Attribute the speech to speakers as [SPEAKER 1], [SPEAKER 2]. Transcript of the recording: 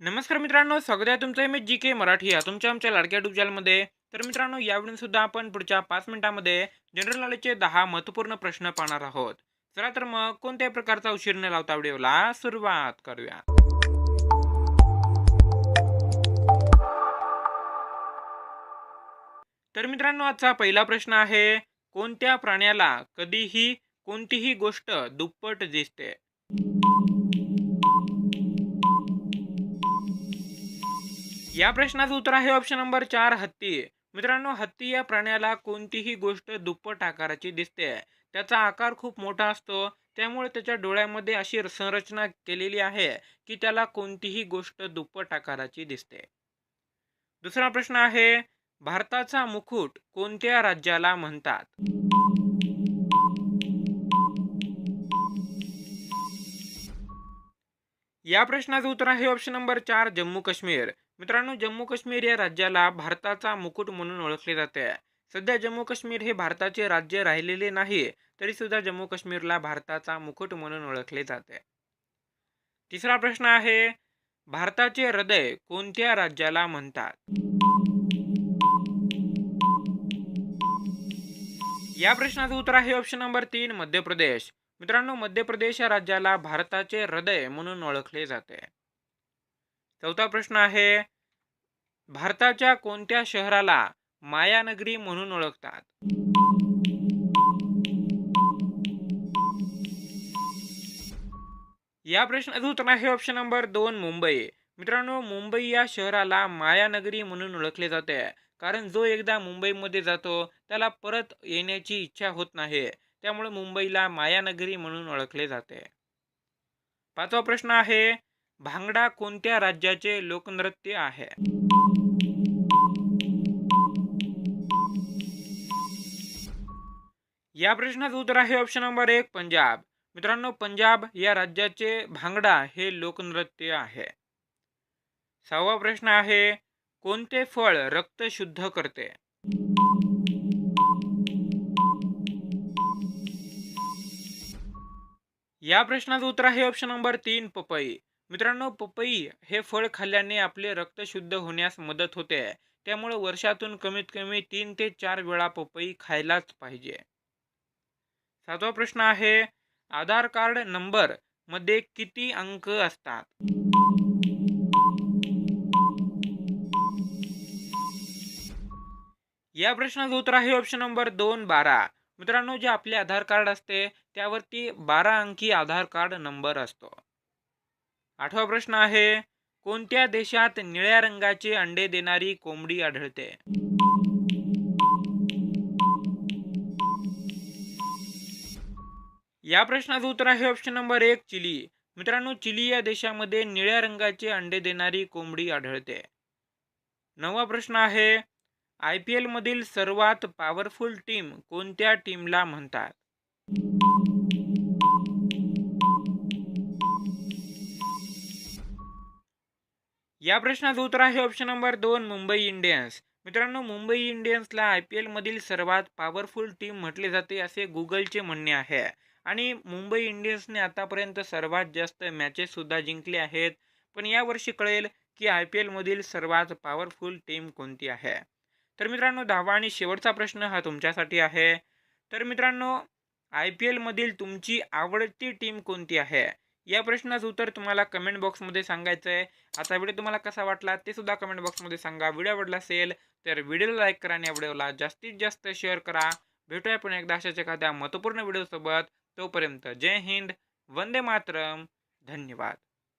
[SPEAKER 1] नमस्कार मित्रांनो स्वागत आहे तुमचं एम जी के मराठी या तुमच्या आमच्या लाडक्या युट्यूब चॅनलमध्ये तर मित्रांनो यावेळी सुद्धा आपण पुढच्या पाच मिनिटांमध्ये जनरल नॉलेजचे दहा महत्त्वपूर्ण प्रश्न पाहणार आहोत. चला तर मग कोणत्याही प्रकारचा उशीर न लावता व्हिडिओला सुरुवात करूया. तर मित्रांनो आजचा पहिला प्रश्न आहे कोणत्या प्राण्याला कधीही कोणतीही गोष्ट दुप्पट दिसते? या प्रश्नाचं उत्तर आहे ऑप्शन नंबर चार हत्ती. मित्रांनो हत्ती या प्राण्याला कोणतीही गोष्ट दुप्पट आकाराची दिसते. त्याचा आकार खूप मोठा असतो. त्यामुळे त्याच्या डोळ्यामध्ये अशी संरचना केलेली आहे की त्याला कोणतीही गोष्ट दुप्पट आकाराची दिसते. दुसरा प्रश्न आहे भारताचा मुकुट कोणत्या राज्याला म्हणतात? या प्रश्नाचं उत्तर आहे ऑप्शन नंबर चार जम्मू काश्मीर मित्रांनो जम्मू काश्मीर या राज्याला भारताचा मुकुट म्हणून ओळखले जाते. सध्या जम्मू काश्मीर हे भारताचे राज्य राहिलेले नाही तरी सुद्धा जम्मू काश्मीरला भारताचा मुकुट म्हणून ओळखले जाते. तिसरा प्रश्न आहे भारताचे हृदय कोणत्या राज्याला म्हणतात? या प्रश्नाचं उत्तर आहे ऑप्शन नंबर तीन मध्य प्रदेश. मित्रांनो मध्य प्रदेश या राज्याला भारताचे हृदय म्हणून ओळखले जाते. चौथा प्रश्न आहे भारताच्या कोणत्या शहराला मायानगरी म्हणून ओळखतात? या प्रश्नाचं उत्तर आहे ऑप्शन नंबर दोन मुंबई. मित्रांनो मुंबई या शहराला मायानगरी म्हणून ओळखले जाते. कारण जो एकदा मुंबईमध्ये जातो त्याला परत येण्याची इच्छा होत नाही. त्यामुळे मुंबईला मायानगरी म्हणून ओळखले जाते. पाचवा प्रश्न आहे भांगडा कोणत्या राज्याचे लोकनृत्य आहे? या प्रश्नाचं उत्तर आहे ऑप्शन नंबर एक पंजाब. मित्रांनो पंजाब या राज्याचे भांगडा हे लोकनृत्य आहे. सहावा प्रश्न आहे कोणते फळ रक्त शुद्ध करते? या प्रश्नाचं उत्तर आहे ऑप्शन नंबर तीन पपई. मित्रांनो पपई हे फळ खाल्ल्याने आपले रक्त शुद्ध होण्यास मदत होते. त्यामुळे वर्षातून कमीत कमी तीन ते चार वेळा पपई खायलाच पाहिजे. सातवा प्रश्न आहे आधार कार्ड नंबरमध्ये किती अंक असतात? या प्रश्नाचं उत्तर आहे ऑप्शन नंबर दोन बारा. मित्रांनो जे आपले आधार कार्ड असते त्यावरती बारा अंकी आधार कार्ड नंबर असतो. आठवा प्रश्न आहे कोणत्या देशात निळ्या रंगाचे अंडे देणारी कोंबडी आढळते? या प्रश्नाचं उत्तर आहे ऑप्शन नंबर एक चिली. मित्रांनो चिली या देशामध्ये निळ्या रंगाचे अंडे देणारी कोंबडी आढळते. नववा प्रश्न आहे आय पी एलमधील सर्वात पॉवरफुल टीम कोणत्या टीमला म्हणतात? या प्रश्नाचं उत्तर आहे ऑप्शन नंबर दोन मुंबई इंडियन्स मित्रांनो मुंबई इंडियन्सला आय पी एलमधील सर्वात पॉवरफुल टीम म्हटले जाते असे गुगलचे म्हणणे आहे. आणि मुंबई इंडियन्सने आतापर्यंत सर्वात जास्त मॅचेससुद्धा जिंकले आहेत. पण यावर्षी कळेल की आय पी एलमधील सर्वात पॉवरफुल टीम कोणती आहे. तर मित्रांनो दहावा आणि शेवटचा प्रश्न हा तुमच्यासाठी आहे. तर मित्रांनो आय पी एलमधील तुमची आवडती टीम कोणती आहे? या प्रश्नाचं उत्तर तुम्हाला कमेंट बॉक्समध्ये सांगायचं आहे. आता व्हिडिओ तुम्हाला कसा वाटला ते सुद्धा कमेंट बॉक्समध्ये सांगा. व्हिडिओ आवडला असेल तर व्हिडिओला लाईक करा आणि या व्हिडिओला जास्तीत जास्त शेअर करा. भेटूया पुन्हा एकदा अशाच एखाद्या महत्त्वपूर्ण व्हिडिओसोबत तोपर्यंत जय हिंद. वंदे मातरम. धन्यवाद.